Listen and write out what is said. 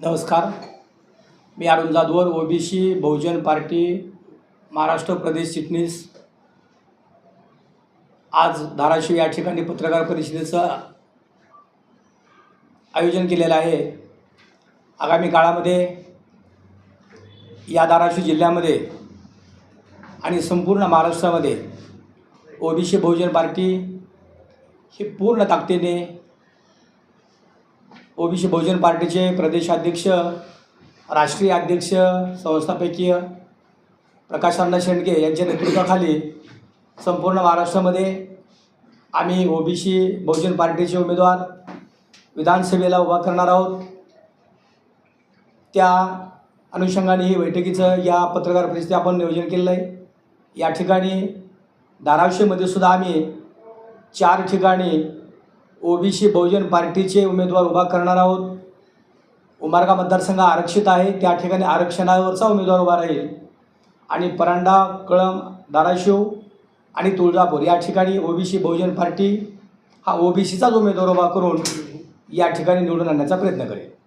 नमस्कार. मी Arun Jadhavar OBC Bahujan party Maharashtra प्रदेश चिटणीस आज धाराशिव या ठिकाणी पत्रकार परिषदेचं आयोजन केलेलं आहे. आगामी काळामध्ये या धाराशिव जिल्ह्यामध्ये आणि संपूर्ण महाराष्ट्रामध्ये ओबीसी बहुजन पार्टी ही पूर्ण ताकदीने ओबीसी बहुजन पार्टीचे प्रदेशाध्यक्ष राष्ट्रीय अध्यक्ष संस्थापकीय प्रकाश शेंडगे यांच्या नेतृत्वाखाली संपूर्ण महाराष्ट्रामध्ये आम्ही ओबीसी बहुजन पार्टीचे उमेदवार विधानसभेला उभा करणार आहोत. त्या अनुषंगाने ही बैठकीचं या पत्रकार परिषदेत आपण नियोजन केलेलं आहे. या ठिकाणी धाराशिवमध्ये सुद्धा आम्ही चार ठिकाणी ओबीसी बहुजन पार्टीचे उमेदवार उभा करणार आहोत. उमारगा मतदारसंघ आरक्षित आहे. त्या ठिकाणी आरक्षणावरचा उमेदवार उभा राहील. आणि परांडा कळम धाराशिव आणि तुळजापूर या ठिकाणी ओबीसी बहुजन पार्टी हा ओबीसीचाच उमेदवार उभा करून या ठिकाणी निवडून आणण्याचा प्रयत्न करेल.